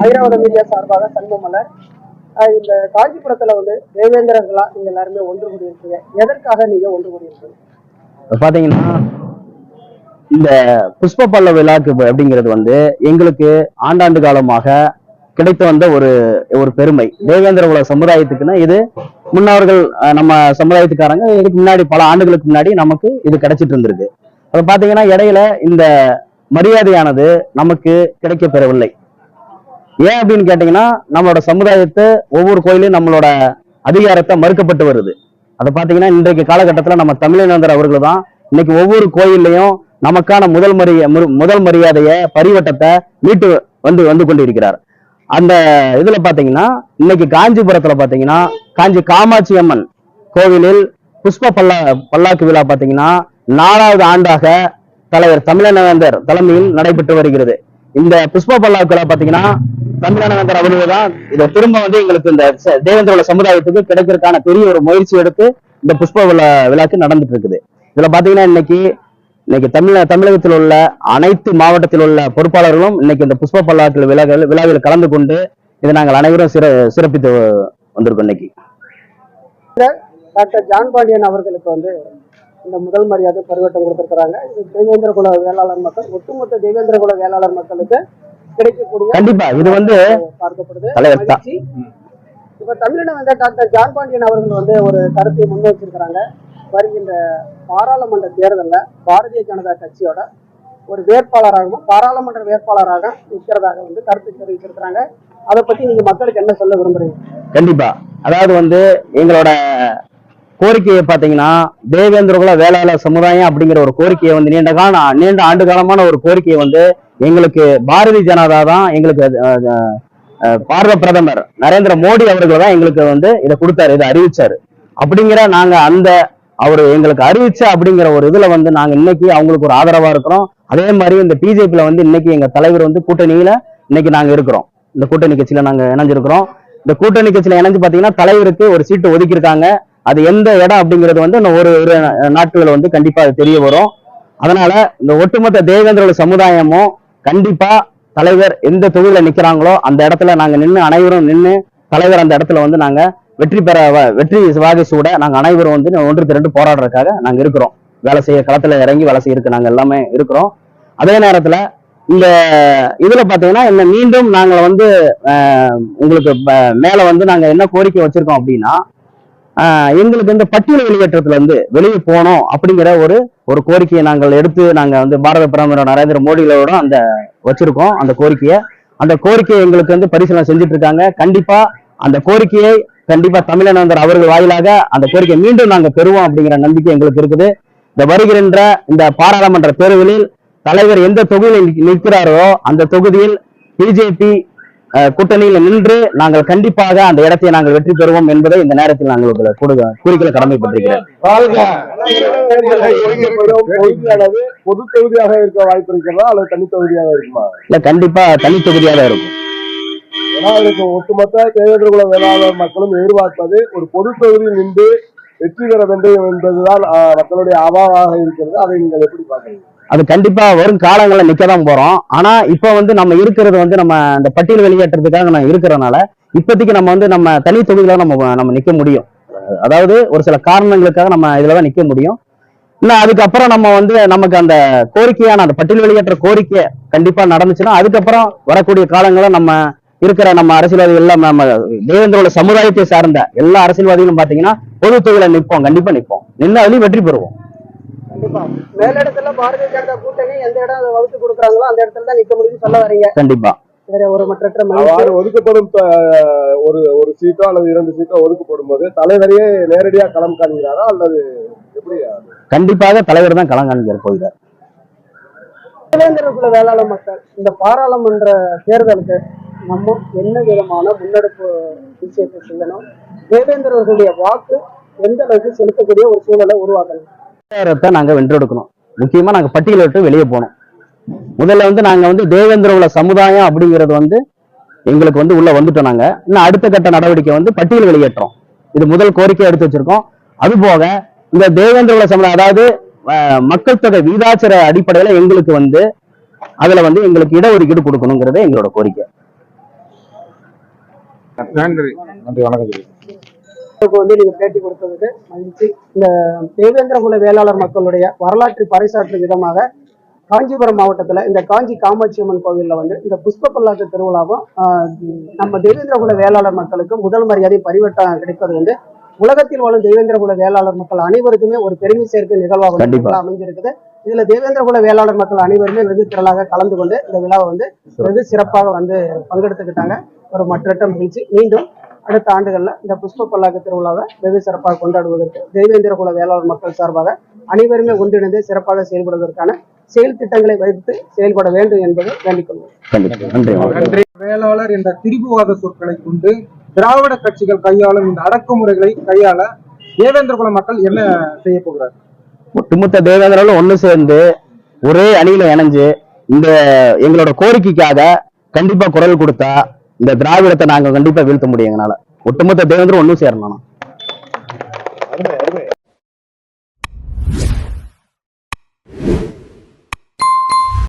Airavata media சார்பாக சண்முகமலர் இந்த காஞ்சிபுரத்துல வந்து தேவேந்திரர்களா நீங்க எல்லாருமே ஒன்று கூடியிருக்கீங்க. எதற்காக நீங்க ஒன்று கூடியிருக்கீங்க? பாத்தீங்கன்னா இந்த புஷ்ப பல்ல விழாக்கு அப்படிங்கிறது வந்து எங்களுக்கு ஆண்டாண்டு காலமாக கிடைத்து வந்த ஒரு ஒரு பெருமை. தேவேந்திர குல சமுதாயத்துக்குன்னா இது முன்னவர்கள் அஹ், நம்ம சமுதாயத்துக்காரங்க இதுக்கு முன்னாடி பல ஆண்டுகளுக்கு முன்னாடி நமக்கு இது கிடைச்சிட்டு இருந்திருக்கு. அப்ப பாத்தீங்கன்னா இடையில இந்த மரியாதையானது நமக்கு கிடைக்க பெறவில்லை ஏன் அப்படின்னு கேட்டீங்கன்னா நம்மளோட சமுதாயத்தை ஒவ்வொரு கோயிலும் நம்மளோட அதிகாரத்தை மறுக்கப்பட்டு வருது. அதை பார்த்தீங்கன்னா இன்றைக்கு காலகட்டத்தில் நம்ம தமிழநந்தர் அவர்கள் தான் இன்னைக்கு ஒவ்வொரு கோயில்லையும் நமக்கான முதல் மரிய மு- முதல் மரியாதையை பரிவட்டத்தை மீட்டு வந்து வந்து கொண்டிருக்கிறார். அந்த இதுல பாத்தீங்கன்னா இன்னைக்கு காஞ்சிபுரத்துல பாத்தீங்கன்னா காஞ்சி காமாட்சி அம்மன் கோவிலில் புஷ்ப பல்லா பல்லாக்கு விழா பாத்தீங்கன்னா நாலாவது ஆண்டாக தலைவர் தமிழநவேந்தர் தலைமையில் நடைபெற்று வருகிறது. இந்த புஷ்ப பல்லாக்கு பாத்தீங்கன்னா தமிழநவேந்தர் அவர்கள் தான் இதை திரும்ப வந்து எங்களுக்கு இந்த ச- தேவேந்திரோட சமுதாயத்துக்கு கிடைக்கிறதுக்கான பெரிய ஒரு முயற்சி எடுத்து இந்த புஷ்ப விழா விழாக்கு நடந்துட்டு இருக்குது இதுல பாத்தீங்கன்னா இன்னைக்கு இன்னைக்கு தமிழ தமிழகத்தில் உள்ள அனைத்து மாவட்டத்தில் உள்ள பொறுப்பாளர்களும் இன்னைக்கு இந்த புஷ்ப பல்லாக்கள் விழாவில் விழாவில் கலந்து கொண்டு இதை நாங்கள் அனைவரும் சிற சிறப்பித்து வந்திருக்கோம் இன்னைக்கு. டாக்டர் ஜான் பாண்டியன் அவர்களுக்கு வந்து இந்த முதல் மரியாதை பரிவட்டம் கொடுத்திருக்கிறாங்க. இது தேவேந்திர குல வேளாளர் மக்கள் ஒட்டுமொத்த தேவேந்திர குல வேளாளர் மக்களுக்கு கிடைக்கக்கூடிய கண்டிப்பா இது வந்து பார்க்கப்படுது. மகிழ்ச்சி. இப்ப தமிழின வந்து டாக்டர் ஜான் பாண்டியன் அவர்கள் வந்து ஒரு கருத்தை முன் வச்சிருக்கிறாங்க. வருகின்ற பாராளுமன்ற தேர்தல்ல பாரதிய ஜனதா கட்சியோட ஒரு வேட்பாளராகவும் பாராளுமன்ற வேட்பாளராக நிற்கிறதாக வந்து கருத்து தெரிவிச்சிருக்கிறாங்க அதை பத்தி நீங்க மக்களுக்கு என்ன சொல்ல விரும்புறீங்க? கண்டிப்பா. அதாவது வந்து எங்களோட கோரிக்கையை பார்த்தீங்கன்னா தேவேந்திரகுல வேளாளர் சமுதாயம் அப்படிங்கிற ஒரு கோரிக்கையை வந்து நீண்ட கால நீண்ட ஆண்டு காலமான ஒரு கோரிக்கையை வந்து எங்களுக்கு பாரதிய ஜனதா தான் எங்களுக்கு பாரத பிரதமர் நரேந்திர மோடி அவர்கள் தான் எங்களுக்கு வந்து இதை கொடுத்தாரு இதை அறிவிச்சாரு. அப்படிங்கிற நாங்க அந்த அவர் எங்களுக்கு அறிவிச்ச அப்படிங்கிற ஒரு இதுல வந்து நாங்க இன்னைக்கு அவங்களுக்கு ஒரு ஆதரவா இருக்கிறோம். அதே மாதிரி இந்த பிஜேபியில வந்து இன்னைக்கு எங்க தலைவர் வந்து கூட்டணியில இன்னைக்கு நாங்க இருக்கிறோம். இந்த கூட்டணி கட்சியில நாங்க இணைஞ்சிருக்கிறோம். இந்த கூட்டணி கட்சியில இணைஞ்சு பாத்தீங்கன்னா தலைவருக்கு ஒரு சீட்டு ஒதுக்கியிருக்காங்க. அது எந்த இடம் அப்படிங்கிறது வந்து ஒரு ஒரு நாட்கள் வந்து கண்டிப்பா அது தெரிய வரும். அதனால இந்த ஒட்டுமொத்த தேவேந்திரோட சமுதாயமும் கண்டிப்பா தலைவர் எந்த தொகுதியில நிக்கிறாங்களோ அந்த இடத்துல நாங்க நின்று அனைவரும் நின்று தலைவர் அந்த இடத்துல வந்து நாங்க வெற்றி பெற வ- வெற்றி வாகை சூட நாங்க அனைவரும் வந்து ஒன்று திரண்டு போராடுறதுக்காக நாங்க இருக்கிறோம். வேலை செய்ய களத்துல இறங்கி வேலை செய்யறதுக்கு நாங்க எல்லாமே இருக்கிறோம். அதே நேரத்துல இந்த இதுல பாத்தீங்கன்னா என்ன மீண்டும் நாங்க வந்து உங்களுக்கு மேல வந்து நாங்க என்ன கோரிக்கை வச்சிருக்கோம் அப்படின்னா எங்களுக்கு இந்த பட்டியல் வெளியேற்றத்துல இருந்து வெளியே போகணும் அப்படிங்கிற ஒரு ஒரு கோரிக்கையை நாங்கள் எடுத்து நாங்க வந்து பாரத பிரதமர் நரேந்திர மோடிகளோட அந்த வச்சிருக்கோம் அந்த கோரிக்கையை. அந்த கோரிக்கையை எங்களுக்கு வந்து பரிசீலனை செஞ்சுட்டு இருக்காங்க கண்டிப்பா அந்த கோரிக்கையை கண்டிப்பா தமிழனந்தர் அவர்கள் வாயிலாக அந்த கோரிக்கையை மீண்டும் நாங்க பெறுவோம் அப்படிங்கிற நம்பிக்கை எங்களுக்கு இருக்குது. இந்த வருகின்ற இந்த பாராளுமன்ற தேர்தலில் தலைவர் எந்த தொகுதியில் நிற்க- நிற்கிறாரோ அந்த தொகுதியில் பிஜேபி கூட்டணியில் நின்று நாங்கள் கண்டிப்பாக அந்த இடத்தை நாங்கள் வெற்றி பெறுவோம் என்பதை இந்த நேரத்தில் நாங்கள் கூறிக்கொள்ள கடமைப்பட்டிருக்கிறேன். தொகுதியானது பொது தொகுதியாக இருக்க வாய்ப்பு இருக்கிறதா அல்லது தனி தொகுதியாக இருக்குமா? இல்ல கண்டிப்பா தனி தொகுதியாக இருக்கும். ஏன்னா ஒட்டுமொத்த தேவேந்திர குல வேளாளர் மக்களும் எதிர்பார்ப்பது ஒரு பொது தொகுதியில் நின்று வெற்றி பெற வேண்டும் என்பதுதான் மக்களுடைய அவாவாக இருக்கிறது. அதை நீங்கள் எப்படி பார்க்கறீங்க அது கண்டிப்பா வரும் காலங்களில் நிக்க தான் போறோம். ஆனா இப்ப வந்து நம்ம இருக்கிறது வந்து நம்ம இந்த பட்டியல் வெளியேற்றத்துக்காக நம்ம இருக்கிறனால இப்போதைக்கு நம்ம வந்து நம்ம தனி தொகுதியில நம்ம நம்ம நிக்க முடியும். அதாவது ஒரு சில காரணங்களுக்காக நம்ம இதுலதான் நிக்க முடியும். இல்ல அதுக்கப்புறம் நம்ம வந்து நமக்கு அந்த கோரிக்கையான அந்த பட்டியல் வெளியேற்ற கோரிக்கை கண்டிப்பா நடந்துச்சுன்னா அதுக்கப்புறம் வரக்கூடிய காலங்களில் நம்ம இருக்கிற நம்ம அரசியல்வாதிகள் எல்லாம் நம்ம தேவேந்திரோட சமுதாயத்தை சார்ந்த எல்லா அரசியல்வாதிகளும் பாத்தீங்கன்னா பொது தொகுதியில நிற்போம் கண்டிப்பா நிற்போம். நின்று அதுலயும் வெற்றி பெறுவோம். கண்டிப்பா. மேலிடத்துல பாரதிய ஜனதா கூட்டணி எந்த இடம் வகுத்து கொடுக்குறாங்களோ அந்த இடத்துல தான் நிக்க முடியும்னு சொல்ல வரீங்க. கண்டிப்பா. வேற ஒரு மற்ற ஒதுக்கப்படும் ஆஹ், ஒரு ஒரு சீட்டோ அல்லது இரண்டு சீட்டோ ஒதுக்கப்படும் போது தலைவரையே நேரடியா களம் காண்கிறாரா அல்லது எப்படி? கண்டிப்பாக தலைவர் தான் களம் காண்கிற போகிறார். வேளாளர் மக்கள் இந்த பாராளுமன்ற தேர்தலுக்கு நம்ம என்ன விதமான முன்னெடுப்பு விஷயத்தை செய்யணும்? தேவேந்திரர்களுடைய வாக்கு எந்த அளவுக்கு செலுத்தக்கூடிய ஒரு சூழலை உருவாக்கணும்? நாங்க வென்றெடுக்கணும். முக்கியமா நாங்க பட்டியலை விட்டு வெளியே போனோம் முதல்ல வந்து நாங்க வந்து தேவேந்திர உள்ள சமுதாயம் அப்படிங்கிறது வந்து எங்களுக்கு வந்து உள்ள வந்துட்டோம் நாங்க. இன்னும் அடுத்த கட்ட நடவடிக்கை வந்து பட்டியல் வெளியேற்றோம். இது முதல் கோரிக்கை எடுத்து வச்சிருக்கோம். அது போக இந்த தேவேந்திர உள்ள சமுதாயம் அதாவது மக்கள் தொகை வீதாச்சார அடிப்படையில எங்களுக்கு வந்து அதுல வந்து எங்களுக்கு இடஒதுக்கீடு கொடுக்கணுங்கிறது எங்களோட கோரிக்கை. நன்றி. நன்றி. வணக்கம் ஜி. இப்போ வந்து நீங்க பேட்டி கொடுத்ததுக்கு மகிழ்ச்சி. இந்த தேவேந்திர குல வேளாளர் மக்களுடைய வரலாற்று பறைசாற்றும் விதமாக காஞ்சிபுரம் மாவட்டத்துல இந்த காஞ்சி காமாட்சி அம்மன் கோவில்ல வந்து இந்த புஷ்ப பல்லாக்கு திருவிழாவும் நம்ம தேவேந்திர குல வேளாளர் மக்களுக்கு முதல் மரியாதை பரிவட்டம் கிடைப்பது வந்து உலகத்தில் வாழும் தேவேந்திர குல வேளாளர் மக்கள் அனைவருக்குமே ஒரு பெருமை சேர்க்கும் நிகழ்வாக அமைஞ்சிருக்குது. இதுல தேவேந்திர குல வேளாளர் மக்கள் அனைவருமே வெகு திரளாக கலந்து கொண்டு இந்த விழாவை வந்து வெகு சிறப்பாக வந்து பங்கெடுத்துக்கிட்டாங்க. ஒரு மற்றற்ற மகிழ்ச்சி மீண்டும் அடுத்த ஆண்டுகள்ல இந்த புஷ்ப பல்லாக்கு திருவிழாவை வெகு சிறப்பாக கொண்டாடுவதற்கு தெய்வேந்திர குல வேளாளர் மக்கள் சார்பாக அனைவருமே ஒன்றிணைந்து சிறப்பாக செயல்படுவதற்கான செயல் திட்டங்களை வைத்து செயல்பட வேண்டும் என்பதை வேண்டிக் கொள்வோம் கண்டிப்பா. நன்றி. வணக்கம். நன்றி. வேளாளர் என்ற திரிபுவாத சொற்களை கொண்டு திராவிட கட்சிகள் கையாளும் இந்த அடக்குமுறைகளை கையாள தேவேந்திர குல மக்கள் என்ன செய்ய போகிறார் ஒட்டுமொத்த தேவேந்திரர்களும் ஒண்ணு சேர்ந்து ஒரே அணியில இணைஞ்சு இந்த எங்களோட கோரிக்கைக்காக கண்டிப்பா குரல் கொடுத்தா இந்த திராவிடத்தை நாங்க கண்டிப்பா வீழ்த்த முடியும் எங்களால ஒட்டுமொத்த தேவேந்திரம் ஒண்ணும் சேரணும்